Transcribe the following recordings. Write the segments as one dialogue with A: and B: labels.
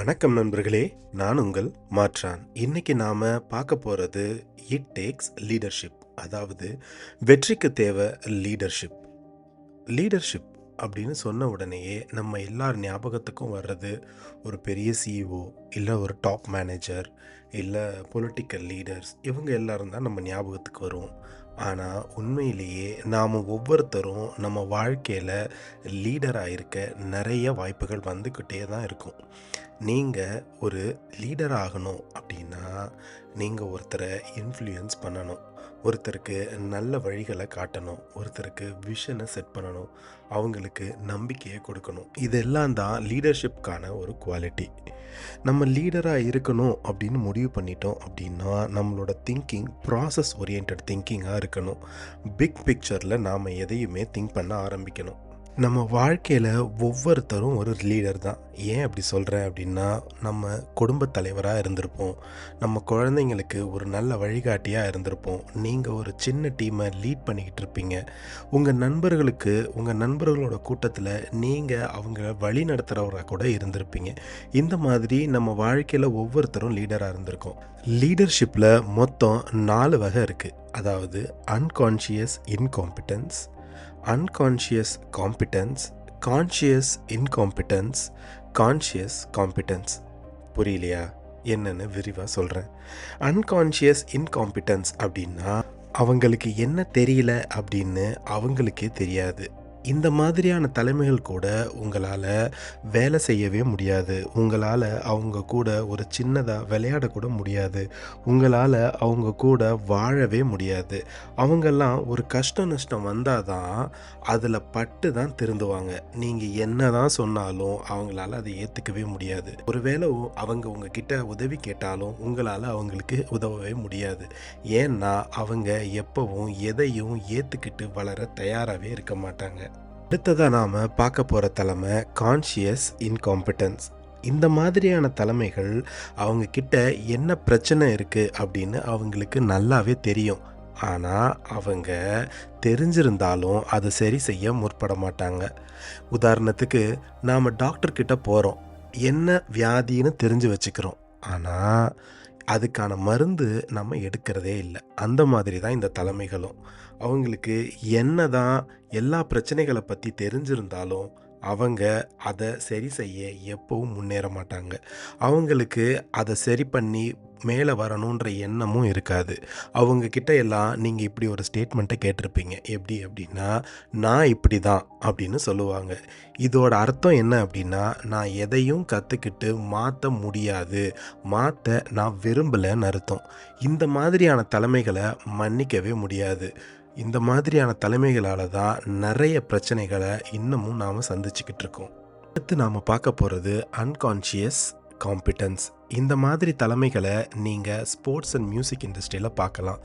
A: வணக்கம் நண்பர்களே நான் உங்கள் மாற்றான். இன்னைக்கு நாம பார்க்க போறது இட் டேக்ஸ் லீடர்ஷிப் அதாவது வெற்றிக்கு தேவை லீடர்ஷிப் லீடர்ஷிப் அப்படின்னு சொன்ன உடனேயே நம்ம எல்லார் ஞாபகத்துக்கும் வர்றது ஒரு பெரிய சிஇஓ இல்லை ஒரு டாப் மேனேஜர் இல்லை பொலிட்டிக்கல் லீடர்ஸ் இவங்க எல்லாரும் தான் நம்ம ஞாபகத்துக்கு வரும் ஆனால் உண்மையிலேயே நாம் ஒவ்வொருத்தரும் நம்ம வாழ்க்கையில் லீடராக இருக்க நிறைய வாய்ப்புகள் வந்துக்கிட்டே தான் இருக்கும். நீங்கள் ஒரு லீடர் ஆகணும் அப்படின்னா நீங்கள் ஒருத்தரை இன்ஃப்ளூயன்ஸ் பண்ணணும். ஒருத்தருக்கு நல்ல வழிகளை காட்டணும். ஒருத்தருக்கு விஷனை செட் பண்ணணும். அவங்களுக்கு நம்பிக்கையை கொடுக்கணும். இதெல்லாம் தான் லீடர்ஷிப்கான ஒரு குவாலிட்டி நம்ம லீடராக இருக்கணும் அப்படின்னு முடிவு பண்ணிட்டோம் அப்படின்னா நம்மளோட திங்கிங் ப்ராசஸ் ஓரியன்ட் திங்கிங்காக இருக்கணும். பிக் பிக்சரில் நாம் எதையுமே திங்க் பண்ண ஆரம்பிக்கணும். நம்ம வாழ்க்கையில் ஒவ்வொருத்தரும் ஒரு லீடர் தான். ஏன் அப்படி சொல்கிறேன் அப்படின்னா நம்ம குடும்பத் தலைவராக இருந்திருப்போம். நம்ம குழந்தைங்களுக்கு ஒரு நல்ல வழிகாட்டியாக இருந்திருப்போம். நீங்கள் ஒரு சின்ன டீமை லீட் பண்ணிக்கிட்டு இருப்பீங்க. உங்கள் நண்பர்களுக்கு உங்கள் நண்பர்களோட கூட்டத்தில் நீங்கள் அவங்க வழி நடத்துகிறவராக கூட இருந்திருப்பீங்க. இந்த மாதிரி நம்ம வாழ்க்கையில் ஒவ்வொருத்தரும் லீடராக இருந்திருக்கோம். லீடர்ஷிப்பில் மொத்தம் நாலு வகை இருக்குது அதாவது unconscious incompetence unconscious competence conscious incompetence conscious competence புரியலையா? என்னன்னு விரிவாக சொல்கிறேன் அன்கான்ஷியஸ் இன்காம்பிட்டன்ஸ் அப்படின்னா அவங்களுக்கு என்ன தெரியல அப்படின்னு அவங்களுக்கே தெரியாது. இந்த மாதிரியான தலைமைகள் கூட உங்களால் வேலை செய்யவே முடியாது. உங்களால் அவங்க கூட ஒரு சின்னதாக விளையாடக்கூட முடியாது. உங்களால் அவங்க கூட வாழவே முடியாது. அவங்கெல்லாம் ஒரு கஷ்ட நஷ்டம் வந்தால் தான் அதில் பட்டு தான் திருந்துவாங்க. நீங்கள் என்ன தான் சொன்னாலும் அவங்களால அதை ஏற்றுக்கவே முடியாது. ஒருவேளை அவங்க உங்ககிட்ட உதவி கேட்டாலும் உங்களால் அவங்களுக்கு உதவவே முடியாது. ஏன்னா அவங்க எப்பவும் எதையும் ஏற்றுக்கிட்டு வளர தயாராகவே இருக்க மாட்டாங்க. அடுத்ததாக நாம் பார்க்க போகிற தலைமை கான்ஷியஸ் இன்காம்பிட்டன்ஸ் இந்த மாதிரியான தலைமைகள் அவங்க கிட்ட என்ன பிரச்சனை இருக்குது அப்படின்னு அவங்களுக்கு நல்லாவே தெரியும். ஆனால் அவங்க தெரிஞ்சிருந்தாலும் அதை சரி செய்ய முற்பட மாட்டாங்க. உதாரணத்துக்கு நாம் டாக்டர்கிட்ட போகிறோம் என்ன வியாதின்னு தெரிஞ்சு வச்சுக்கிறோம். ஆனால் அதுக்கான மருந்து நம்ம எடுக்கிறதே இல்லை. அந்த மாதிரி தான் இந்த தலைமைகளும். அவங்களுக்கு என்ன தான் எல்லா பிரச்சனைகளை பற்றி தெரிஞ்சிருந்தாலும் அவங்க அதை சரி செய்ய எப்பவும் முன்னேற மாட்டாங்க. அவங்களுக்கு அதை சரி பண்ணி மேலே வரணுன்ற எண்ணமும் இருக்காது. அவங்க கிட்ட எல்லாம் நீங்கள் இப்படி ஒரு ஸ்டேட்மெண்ட்டை கேட்டிருப்பீங்க. எப்படி அப்படின்னா நான் இப்படி தான் அப்படின்னு சொல்லுவாங்க. இதோட அர்த்தம் என்ன அப்படின்னா நான் எதையும் கற்றுக்கிட்டு மாற்ற முடியாது. மாற்ற நான் விரும்பலைன்னு அர்த்தம். இந்த மாதிரியான தலைமைகளை மன்னிக்கவே முடியாது. இந்த மாதிரியான தலைமைகளால் தான் நிறைய பிரச்சனைகளை இன்னமும் நாம் சந்திச்சுக்கிட்டு இருக்கோம். அடுத்து நாம் பார்க்க போகிறது அன்கான்ஷியஸ் காம்பிட்டன்ஸ் இந்த மாதிரி தலைமைகளை நீங்கள் ஸ்போர்ட்ஸ் அண்ட் மியூசிக் இண்டஸ்ட்ரியில் பார்க்கலாம்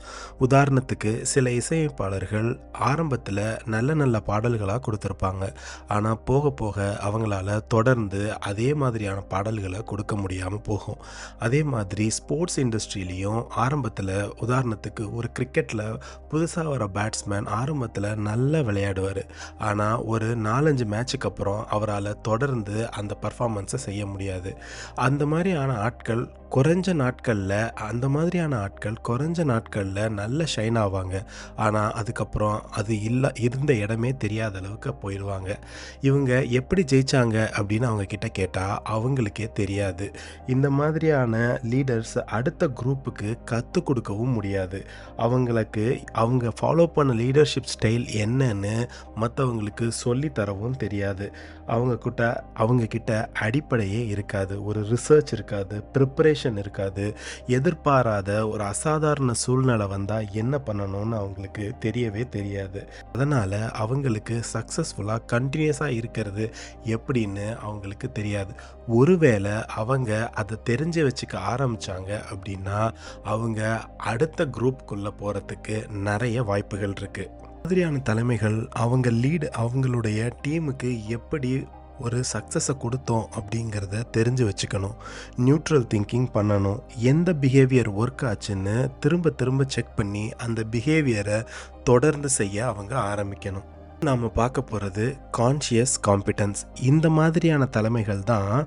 A: உதாரணத்துக்கு சில இசையமைப்பாளர்கள் ஆரம்பத்தில் நல்ல நல்ல பாடல்களாக கொடுத்துருப்பாங்க. ஆனால் போக போக அவங்களால தொடர்ந்து அதே மாதிரியான பாடல்களை கொடுக்க முடியாமல் போகும். அதே மாதிரி ஸ்போர்ட்ஸ் இண்டஸ்ட்ரியிலையும் ஆரம்பத்தில் உதாரணத்துக்கு ஒரு கிரிக்கெட்டில் புதுசாக வர பேட்ஸ்மேன் ஆரம்பத்தில் நல்லா விளையாடுவார். ஆனால் ஒரு நாலஞ்சு மேட்சுக்கு அப்புறம் அவரால் தொடர்ந்து அந்த பர்ஃபார்மன்ஸை செய்ய முடியாது. அந்த மாதிரியான ஆட்கள் குறைஞ்ச நாட்களில் அந்த மாதிரியான ஆட்கள் குறைஞ்ச நாட்களில் நல்ல ஷைன் ஆவாங்க. ஆனால் அதுக்கப்புறம் அது இல்லை இருந்த இடமே தெரியாத அளவுக்கு போயிடுவாங்க இவங்க எப்படி ஜெயித்தாங்க அப்படின்னு அவங்கக்கிட்ட கேட்டால் அவங்களுக்கே தெரியாது. இந்த மாதிரியான லீடர்ஸ் அடுத்த குரூப்புக்கு கற்றுக் கொடுக்கவும் முடியாது. அவங்களுக்கு அவங்க ஃபாலோ பண்ண லீடர்ஷிப் ஸ்டைல் என்னன்னு மற்றவங்களுக்கு சொல்லி தரவும் தெரியாது. அவங்க கிட்ட அடிப்படையே இருக்காது. ஒரு ரிசர்ச் இருக்காது. ப்ரிப்பரேஷன் இருக்காது. எதிர்பாராத ஒரு அசாதாரண சூழ்நிலை வந்தால் என்ன பண்ணணும்னு அவங்களுக்கு தெரியவே தெரியாது. அதனால் அவங்களுக்கு சக்ஸஸ்ஃபுல்லாக கண்டினியூஸாக இருக்கிறது எப்படின்னு அவங்களுக்கு தெரியாது. ஒருவேளை அவங்க அதை தெரிஞ்சு வச்சுக்க ஆரம்பித்தாங்க அப்படின்னா அவங்க அடுத்த குரூப்புக்குள்ளே போகிறதுக்கு நிறைய வாய்ப்புகள் இருக்குது மாதிரியான தலைமைகள் அவங்க லீடு அவங்களுடைய டீமுக்கு எப்படி ஒரு சக்ஸஸை கொடுத்தோம் அப்படிங்கிறத தெரிஞ்சு வச்சுக்கணும். நியூட்ரல் திங்கிங் பண்ணணும். எந்த பிஹேவியர் ஒர்க் ஆச்சுன்னு திரும்ப திரும்ப செக் பண்ணி அந்த பிஹேவியரை தொடர்ந்து செய்ய அவங்க ஆரம்பிக்கணும். நாம் பார்க்க போகிறது கான்ஷியஸ் காம்பிட்டன்ஸ் இந்த மாதிரியான தலைமைகள் தான்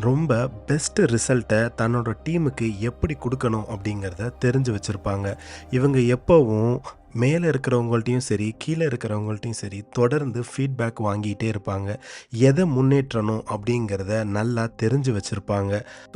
A: ரொம்ப பெஸ்ட் ரிசல்ட்டை தன்னோட டீமுக்கு எப்படி கொடுக்கணும் அப்படிங்கிறத தெரிஞ்சு வச்சுருப்பாங்க. இவங்க எப்போவும் மேலே இருக்கிறவங்கள்ட்டையும் சரி கீழே இருக்கிறவங்கள்ட்டையும் சரி தொடர்ந்து ஃபீட்பேக் வாங்கிட்டே இருப்பாங்க. எதை முன்னேற்றணும் அப்படிங்கிறத நல்லா தெரிஞ்சு வச்சுருப்பாங்க.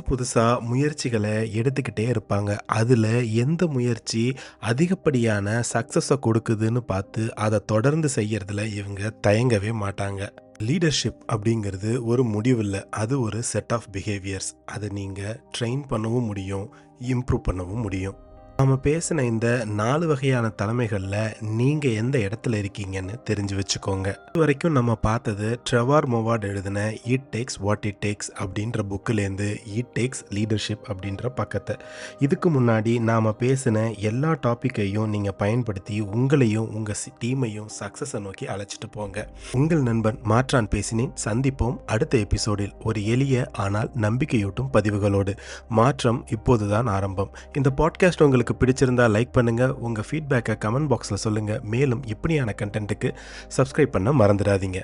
A: புதுசாக முயற்சிகளை எடுத்துக்கிட்டே இருப்பாங்க. அதில் எந்த முயற்சி அதிகப்படியான சக்ஸஸை கொடுக்குதுன்னு பார்த்து அதை தொடர்ந்து செய்கிறதுல இவங்க தயங்கவே மாட்டாங்க. லீடர்ஷிப் அப்படிங்கிறது ஒரு முடிவில்லை. அது ஒரு செட் ஆஃப் பிஹேவியர்ஸ் அதை நீங்கள் ட்ரெயின் பண்ணவும் முடியும் இம்ப்ரூவ் பண்ணவும் முடியும். நாம் பேசின இந்த நாலு வகையான தலைமைகளில் நீங்கள் எந்த இடத்துல இருக்கீங்கன்னு தெரிஞ்சு வச்சுக்கோங்க. இது வரைக்கும் நம்ம பார்த்தது ட்ரெவார் மோவார்ட் எழுதின it takes what it takes அப்படின்ற புக்கிலேருந்து இட் டேக்ஸ் லீடர்ஷிப் அப்படின்ற பக்கத்தை. இதுக்கு முன்னாடி நாம் பேசின எல்லா டாப்பிக்கையும் நீங்கள் பயன்படுத்தி உங்களையும் உங்கள் டீமையும் சக்ஸஸை நோக்கி அழைச்சிட்டு போங்க. உங்கள் நண்பன் மாற்றான் பேசினேன். சந்திப்போம் அடுத்த எபிசோடில். ஒரு எளிய ஆனால் நம்பிக்கையூட்டும் பதிவுகளோடு. மாற்றம் இப்போதுதான் ஆரம்பம். இந்த பாட்காஸ்ட் உங்களுக்கு பிடிச்சிருந்தா லைக் பண்ணுங்க. உங்க ஃபீட்பேக்கை கமெண்ட் பாக்ஸில் சொல்லுங்க. மேலும் இப்படியான கண்டென்ட்டுக்கு சப்ஸ்கிரைப் பண்ண மறந்துடாதீங்க.